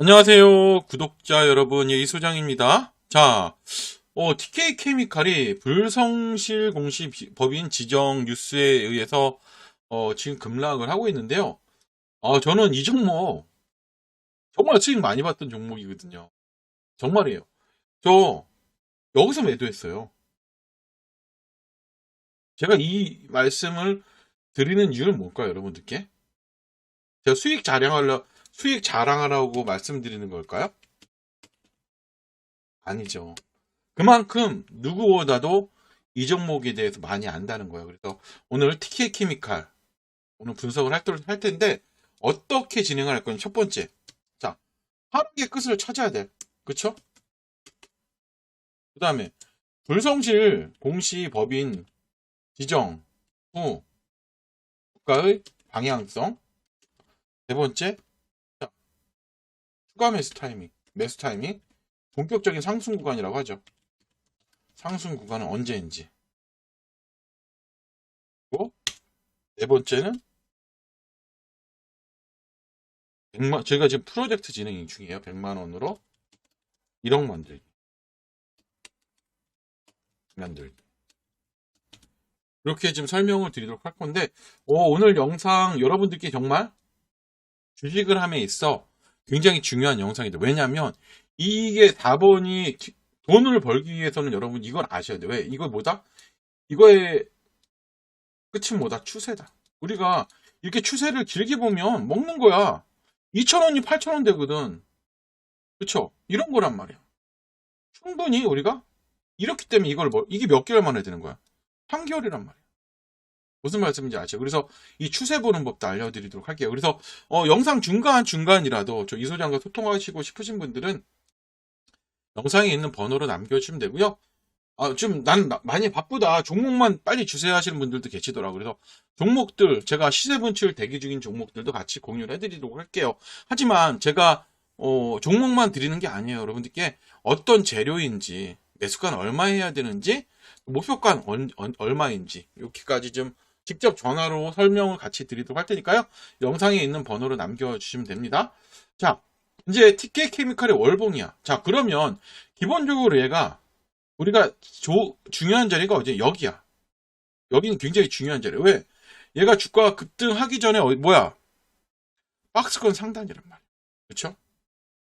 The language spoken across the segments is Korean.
안녕하세요, 구독자 여러분. 예, 이소장입니다. 자, 어, TK 케미칼이 불성실 공시 비- 법인 지정 뉴스에 의해서 어, 지금 급락을 하고 있는데요. 아, 저는 이 종목 정말 수익 많이 봤던 종목이거든요. 정말이에요. 저 여기서 매도했어요. 제가 이 말씀을 드리는 이유는 뭘까요, 여러분들께? 제가 수익 자랑하려 수익 자랑하라고 말씀드리는 걸까요? 아니죠. 그만큼 누구보다도 이 종목에 대해서 많이 안다는 거예요. 그래서 오늘 TK 케미칼 오늘 분석을 할, 때- 할 텐데 어떻게 진행을 할 거냐 첫 번째 자 하루의 끝을 찾아야 돼 그쵸? 그 다음에 불성실 공시 법인 지정 후 국가의 방향성 네 번째 자, 추가 매수 타이밍 매수 타이밍 본격적인 상승 구간이라고 하죠. 상승 구간은 언제인지. 그리고 네 번째는 100만, 저희가 지금 프로젝트 진행 중이에요. 100만 원으로 1억 만들기. 만들기. 이렇게 지금 설명을 드리도록 할 건데, 어, 오늘 영상 여러분들께 정말 주식을 함에 있어 굉장히 중요한 영상이다. 왜냐하면 이게 4번이 돈을 벌기 위해서는 여러분 이걸 아셔야 돼요. 왜? 이거 뭐다? 이거의 끝은 뭐다? 추세다. 우리가 이렇게 추세를 길게 보면 먹는 거야. 2,000원이 8,000원 되거든. 그쵸? 이런 거란 말이야. 충분히 우리가 이렇기 때문에 이걸 뭐, 이게 몇 개월 만에 되는 거야? 3개월이란 말이야. 무슨 말씀인지 아시죠? 그래서 이 추세 보는 법도 알려드리도록 할게요. 그래서 어, 영상 중간 중간이라도 저 이소장과 소통하시고 싶으신 분들은 영상에 있는 번호로 남겨주시면 되고요. 아, 좀난 많이 바쁘다. 종목만 빨리 주세요 하시는 분들도 계시더라고요. 그래서 종목들 제가 시세 분출 대기 중인 종목들도 같이 공유를 해드리도록 할게요. 하지만 제가 어, 종목만 드리는 게 아니에요. 여러분들께 어떤 재료인지 매수가는 얼마 해야 되는지 얼- 얼마인지 이렇게까지 좀 직접 전화로 설명을 같이 드리도록 할 테니까요. 영상에 있는 번호로 남겨주시면 됩니다. 자, 이제 TK 케미칼의 월봉이야. 자, 그러면 기본적으로 얘가 우리가 조- 중요한 자리가 어디 여기야. 여기는 굉장히 중요한 자리야. 왜? 얘가 주가가 급등하기 전에 어- 뭐야? 박스권 상단이란 말이야. 그렇죠?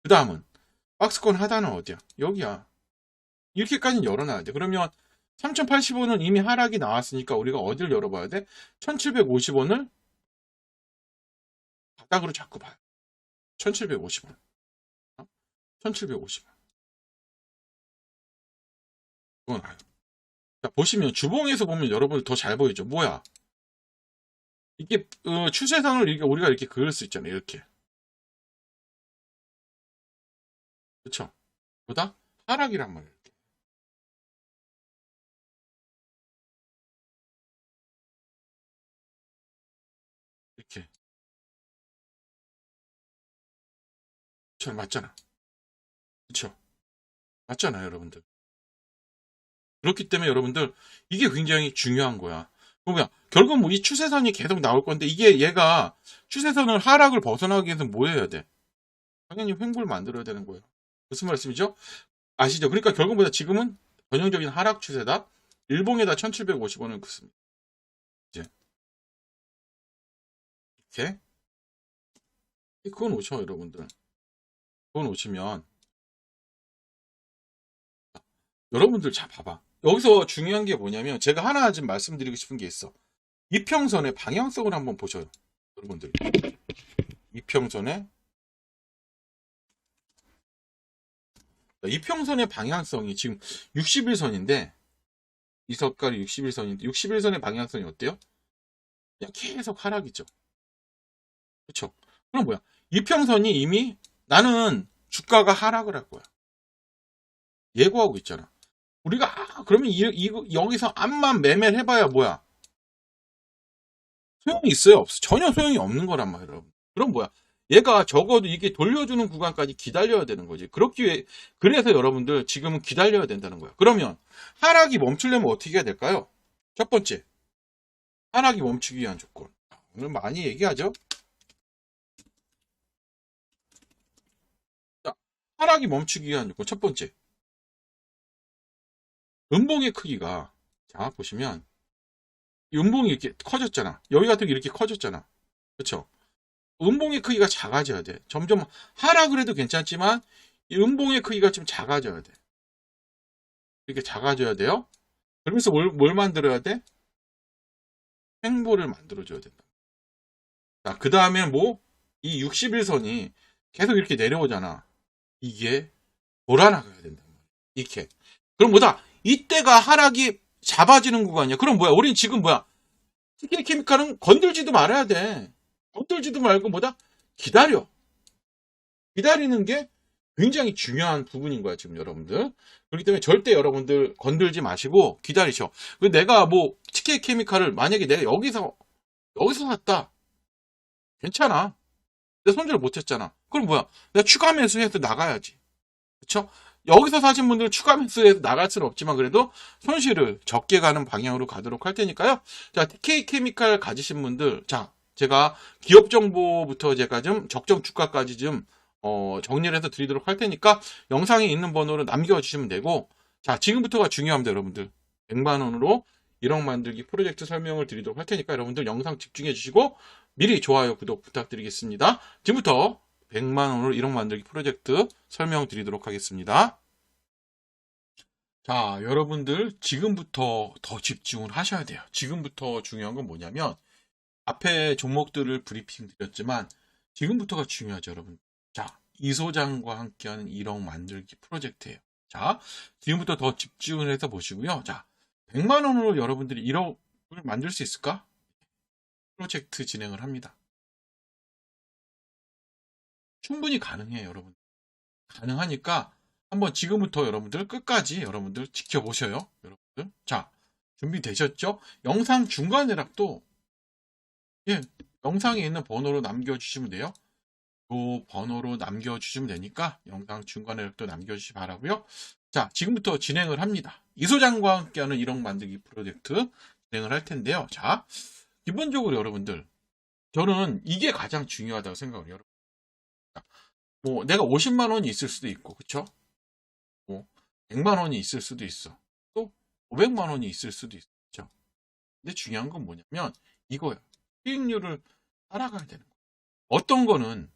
그 다음은 박스권 하단은 어디야? 여기야. 이렇게까지 열어놔야 돼. 그러면 3080원은 이미 하락이 나왔으니까 우리가 어디를 열어봐야 돼? 1750원을 바닥으로 잡고 봐요. 1750원. 1750원. 이건. 자, 보시면 주봉에서 보면 여러분 더 잘 보이죠? 뭐야? 이게 어, 추세선을 이렇게 우리가 이렇게 그을 수 있잖아요. 이렇게. 그렇죠? 보다 하락이란 말이에요. 저 맞잖아. 그렇죠? 맞잖아요, 여러분들. 그렇기 때문에 여러분들 이게 굉장히 중요한 거야. 뭐야? 결국 뭐 이 추세선이 계속 나올 건데 이게 얘가 추세선을 하락을 벗어나기 위해서 뭐 해야 돼? 당연히 횡보를 만들어야 되는 거예요. 무슨 말씀이죠? 아시죠? 그러니까 결국 뭐다 지금은 전형적인 하락 추세다. 일봉에다 1750원을 긋습니다. 이제 이렇게 그건 오죠, 여러분들. 그건 오시면 여러분들 자 봐봐. 여기서 중요한 게 뭐냐면 제가 하나 좀 말씀드리고 싶은 게 있어. 이평선의 방향성을 한번 보셔요. 여러분들. 이평선의 이평선의 방향성이 지금 61선인데 이 색깔이 61선인데 61선의 방향성이 어때요? 그냥 계속 하락이죠. 그렇죠? 그럼 뭐야? 이평선이 이미 나는 주가가 하락을 할 거야. 예고하고 있잖아. 우리가 아, 그러면 이, 이, 여기서 암만 매매를 해봐야 뭐야? 소용이 있어요? 없어? 전혀 소용이 없는 거란 말이에요. 여러분. 그럼 뭐야? 얘가 적어도 이게 돌려주는 구간까지 기다려야 되는 거지. 그렇기 위해 그래서 여러분들 지금은 기다려야 된다는 거야. 그러면 하락이 멈추려면 어떻게 해야 될까요? 첫 번째, 하락이 멈추기 위한 조건. 오늘 많이 얘기하죠. 하락이 멈추기 위한 요건 첫 번째. 음봉의 크기가 자 보시면 이 음봉이 이렇게 커졌잖아. 여기 같은 게 이렇게 커졌잖아. 그렇죠? 음봉의 크기가 작아져야 돼. 점점 하락을 해도 괜찮지만 이 음봉의 크기가 좀 작아져야 돼. 이렇게 작아져야 돼요. 그러면서 뭘, 뭘 만들어야 돼? 횡보를 만들어줘야 된다. 자, 그 다음에 뭐, 이 61선이 계속 이렇게 내려오잖아. 이게 돌아나가야 된다. 이렇게. 그럼 뭐다? 이때가 하락이 잡아지는 구간이야. 그럼 뭐야? 우린 지금 뭐야? TK 케미칼은 건들지도 말아야 돼. 건들지도 말고 뭐다? 기다려. 기다리는 게 굉장히 중요한 부분인 거야, 지금 여러분들. 그렇기 때문에 절대 여러분들 건들지 마시고 기다리셔. 그 내가 뭐 TK 케미칼을 만약에 내가 여기서 여기서 샀다. 괜찮아. 내가 손절을 못 했잖아. 그럼 뭐야? 내가 추가 매수해서 나가야지. 그쵸? 여기서 사신 분들 추가 매수해서 나갈 수는 없지만 그래도 손실을 적게 가는 방향으로 가도록 할 테니까요. 자, TK 케미칼 가지신 분들, 자, 제가 기업 정보부터 제가 좀 적정 주가까지 좀 어, 정리를 해서 드리도록 할 테니까 영상에 있는 번호로 남겨주시면 되고 자 지금부터가 중요합니다 여러분들 100만 원으로 1억 만들기 프로젝트 설명을 드리도록 할 테니까 여러분들 영상 집중해 주시고 미리 좋아요 구독 부탁드리겠습니다 지금부터 100만 원으로 1억 만들기 프로젝트 설명 드리도록 하겠습니다 자 여러분들 지금부터 더 집중을 하셔야 돼요 지금부터 중요한 건 뭐냐면 앞에 종목들을 브리핑 드렸지만 지금부터가 중요하죠 여러분 자, 이 소장과 함께하는 1억 만들기 프로젝트예요. 자, 지금부터 더 집중을 해서 보시고요. 자, 100만 원으로 여러분들이 1억을 만들 수 있을까? 프로젝트 진행을 합니다. 충분히 가능해요, 여러분. 가능하니까 한번 지금부터 여러분들 끝까지 여러분들 지켜보셔요, 여러분들. 자, 준비되셨죠? 영상 중간 내락도 예, 영상에 있는 번호로 남겨주시면 돼요. 요 번호로 남겨주시면 되니까 영상 중간에 또 남겨주시 기 바라고요. 자, 지금부터 진행을 합니다. 이 소장과 함께하는 1억 만들기 프로젝트 진행을 할 텐데요. 자, 기본적으로 여러분들 저는 이게 가장 중요하다고 생각을 해요. 뭐 내가 50만 원이 있을 수도 있고, 그쵸? 뭐 100만 원이 있을 수도 있어. 또 500만 원이 있을 수도 있죠. 근데 중요한 건 뭐냐면 이거예요. 수익률을 따라가야 되는 거예요. 어떤 거는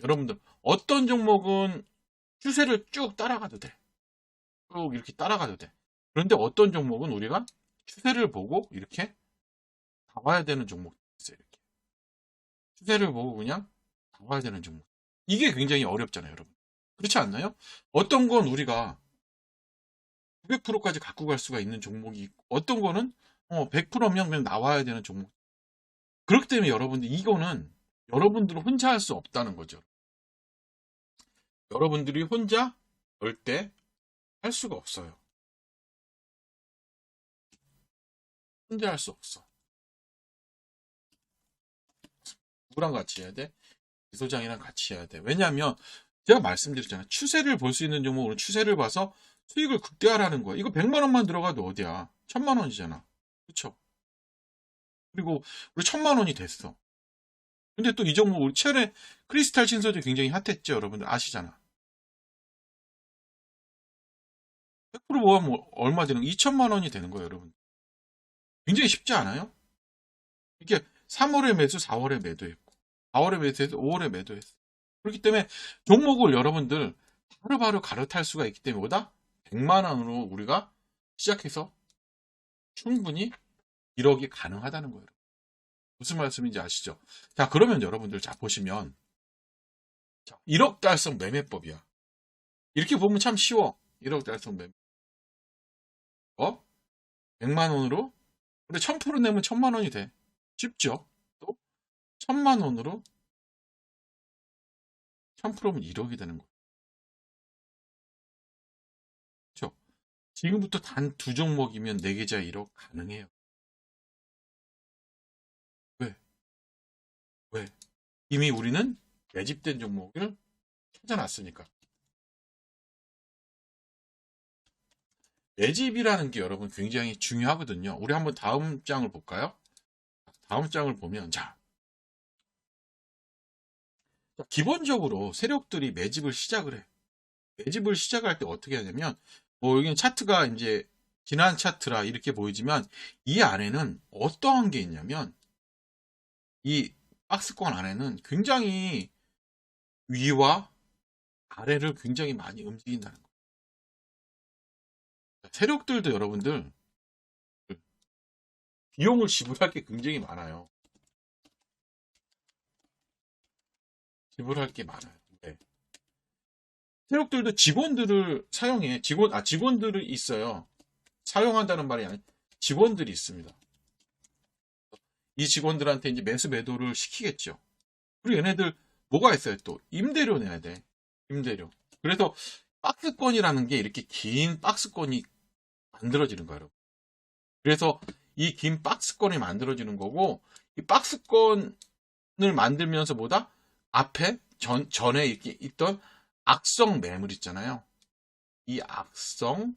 여러분들 어떤 종목은 추세를 쭉 따라가도 돼. 쭉 이렇게 따라가도 돼. 그런데 어떤 종목은 우리가 추세를 보고 이렇게 가봐야 되는 종목이 있어요. 이렇게. 추세를 보고 그냥 가봐야 되는 종목. 이게 굉장히 어렵잖아요, 여러분. 그렇지 않나요? 어떤 건 우리가 900%까지 갖고 갈 수가 있는 종목이 있고, 어떤 거는 어, 100%면 그냥 나와야 되는 종목. 그렇기 때문에 여러분들 이거는 여러분들은 혼자 할 수 없다는 거죠. 여러분들이 혼자 절대 할 수가 없어요. 혼자 할 수 없어. 누구랑 같이 해야 돼? 이소장이랑 같이 해야 돼. 왜냐하면 제가 말씀드렸잖아요. 추세를 볼 수 있는 종목으로 추세를 봐서 수익을 극대화하는 거야. 이거 100만 원만 들어가도 어디야? 1000만 원이잖아. 그쵸? 그리고 우리 1000만 원이 됐어. 근데 또 이 종목 우리 최근에 크리스탈 신소재 굉장히 핫했죠. 여러분들 아시잖아. 100% 모아면 얼마 되는 2천만 원이 되는 거예요, 여러분. 굉장히 쉽지 않아요? 이게 3월에 매수, 4월에 매도했고, 4월에 매수해서 5월에 매도했어. 그렇기 때문에 종목을 여러분들 바로바로 갈아탈 수가 있기 때문에 보다 100만 원으로 우리가 시작해서 충분히 1억이 가능하다는 거예요. 무슨 말씀인지 아시죠? 자, 그러면 여러분들 자 보시면 1억 달성 매매법이야. 이렇게 보면 참 쉬워. 1억 달성 매매. 어? 100만 원으로? 근데 1000% 내면 1000만 원이 돼. 쉽죠? 또 1000만 원으로 1000%면 1억이 되는 거야. 그렇죠? 지금부터 단 두 종목이면 4계좌 1억 가능해요. 왜? 왜? 이미 우리는 매집된 종목을 찾아놨으니까. 매집이라는 게 여러분 굉장히 중요하거든요. 우리 한번 다음 장을 볼까요? 다음 장을 보면 자 기본적으로 세력들이 매집을 시작을 해. 매집을 시작할 때 어떻게 하냐면 뭐 여기는 차트가 이제 지난 차트라 이렇게 보이지만 이 안에는 어떠한 게 있냐면 이 박스권 안에는 굉장히 위와 아래를 굉장히 많이 움직인다는 거예요. 세력들도 여러분들 비용을 지불할 게 굉장히 많아요. 지불할 게 많아요. 네. 세력들도 직원들을 사용해 직원 아 직원들이 있어요. 사용한다는 말이 아니 직원들이 있습니다. 이 직원들한테 이제 매수 매도를 시키겠죠. 그리고 얘네들 뭐가 있어요 또 임대료 내야 돼. 임대료. 그래서 박스권이라는 게 이렇게 긴 박스권이 만들어지는 거예요. 그래서 이 긴 박스권이 만들어지는 거고 이 박스권을 만들면서 뭐다 앞에 전 전에 있던 악성 매물 있잖아요. 이 악성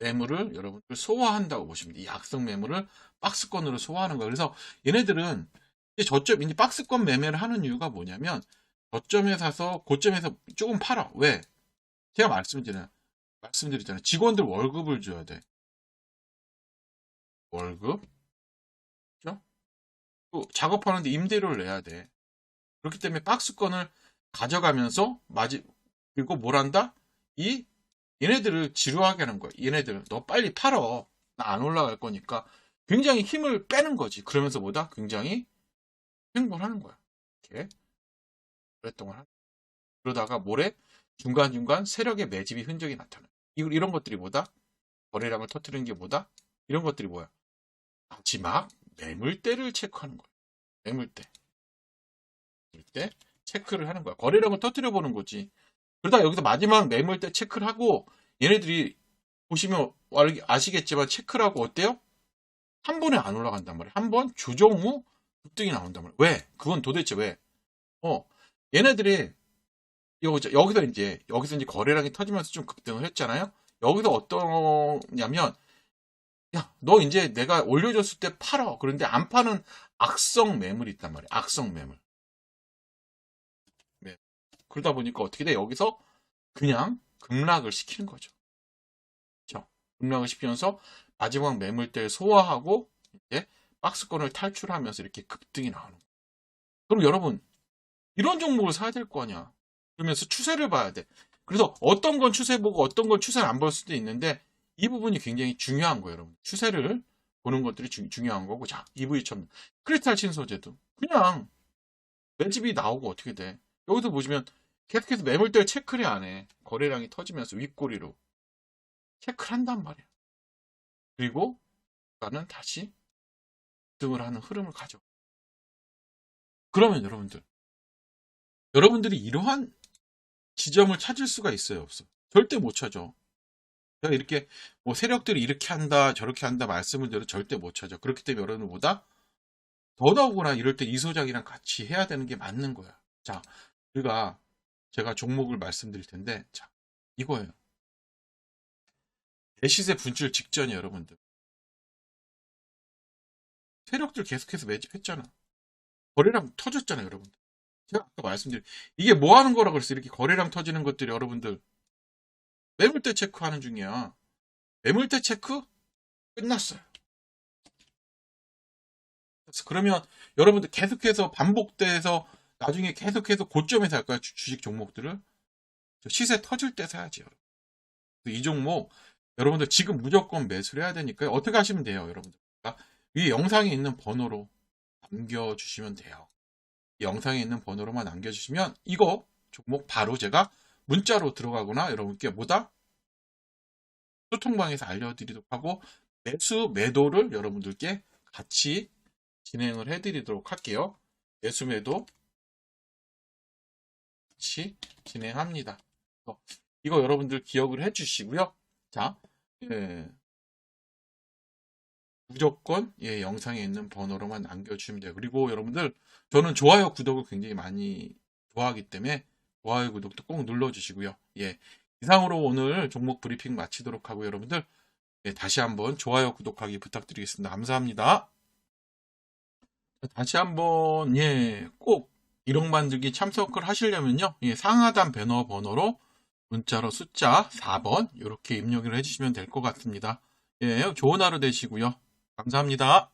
매물을 여러분들 소화한다고 보시면 돼요. 이 악성 매물을 박스권으로 소화하는 거예요. 그래서 얘네들은 저점, 이제 박스권 매매를 하는 이유가 뭐냐면 저점에 사서 고점에서 조금 팔아. 왜? 제가 말씀드리잖아요. 말씀드리잖아요. 직원들 월급을 줘야 돼. 월급. 작업하는데 임대료를 내야 돼. 그렇기 때문에 박스권을 가져가면서 마지 그리고 뭘 한다? 이 얘네들을 지루하게 하는 거야. 얘네들 너 빨리 팔어. 나 안 올라갈 거니까 굉장히 힘을 빼는 거지. 그러면서 뭐다? 굉장히 행복하는 거야. 이렇게 오랫동안. 그러다가 모레 중간중간 세력의 매집이 흔적이 나타나. 이런 것들이 뭐다? 거래량을 터트리는 게 뭐다? 이런 것들이 뭐야? 마지막 매물대를 체크하는 거야. 매물대. 매물대 체크를 하는 거야. 거래량을 터트려 보는 거지. 그러다 여기서 마지막 매물대 체크를 하고 얘네들이 보시면 알- 아시겠지만 체크를 하고 어때요? 한 번에 안 올라간단 말이야. 한번 조정 후 급등이 나온단 말이야. 왜? 그건 도대체 왜? 어, 얘네들이 여기서 이제 여기서 이제 거래량이 터지면서 좀 급등을 했잖아요. 여기서 어떠냐면 야, 너 이제 내가 올려줬을 때 팔어. 그런데 안 파는 악성 매물이 있단 말이야. 악성 매물. 네. 그러다 보니까 어떻게 돼? 여기서 그냥 급락을 시키는 거죠. 그렇죠? 급락을 시키면서 마지막 매물대를 소화하고 이제 박스권을 탈출하면서 이렇게 급등이 나오는 거예요. 그럼 여러분 이런 종목을 사야 될 거 아니야. 그러면서 추세를 봐야 돼. 그래서 어떤 건 추세 보고 어떤 건 추세를 안 볼 수도 있는데 이 부분이 굉장히 중요한 거예요, 여러분. 추세를 보는 것들이 중, 중요한 거고. 자, EV처럼 크리스탈 친소재도 그냥 매집이 나오고 어떻게 돼? 여기서 보시면 계속해서 매물대를 체크를 안 해. 거래량이 터지면서 윗꼬리로 체크를 한단 말이야. 그리고 나는 다시 등을 하는 흐름을 가져. 그러면 여러분들, 여러분들이 이러한 지점을 찾을 수가 있어요, 없어? 절대 못 찾아. 제가 이렇게 뭐 세력들이 이렇게 한다, 저렇게 한다 말씀을 드려 절대 못 찾아. 그렇기 때문에 여러분보다 더더구나 이럴 때 이 소장이랑 같이 해야 되는 게 맞는 거야. 자, 우리가 제가 종목을 말씀드릴 텐데, 자, 이거예요. 대시세 분출 직전이 여러분들. 세력들 계속해서 매집했잖아. 거래량 터졌잖아요, 여러분들. 제가 아까 말씀드린 이게 뭐 하는 거라 그랬어요? 이렇게 거래량 터지는 것들이 여러분들 매물대 체크하는 중이야. 매물대 체크 끝났어요. 그러면 여러분들 계속해서 반복돼서 나중에 계속해서 고점에서 할 거야 주- 주식 종목들을 시세 터질 때 사야지. 여러분. 이 종목 여러분들 지금 무조건 매수를 해야 되니까 어떻게 하시면 돼요, 여러분들? 위 영상에 있는 번호로 남겨주시면 돼요. 이 영상에 있는 번호로만 남겨주시면 이거 종목 바로 제가 문자로 들어가거나 여러분께 뭐다? 소통방에서 알려드리도록 하고 매수 매도를 여러분들께 같이 진행을 해드리도록 할게요. 매수 매도 같이 진행합니다. 어, 이거 여러분들 기억을 해주시고요. 자, 예, 무조건 예, 영상에 있는 번호로만 남겨주시면 돼요. 그리고 여러분들 저는 좋아요, 구독을 굉장히 많이 좋아하기 때문에 좋아요, 구독도 꼭 눌러주시고요. 예, 이상으로 오늘 종목 브리핑 마치도록 하고 여러분들 예, 다시 한번 좋아요, 구독하기 부탁드리겠습니다. 감사합니다. 다시 한번 예, 꼭 기록 만들기 참석을 하시려면요. 예, 상하단 배너 번호로 문자로 숫자 4번 이렇게 입력을 해주시면 될 것 같습니다. 예, 좋은 하루 되시고요. 감사합니다.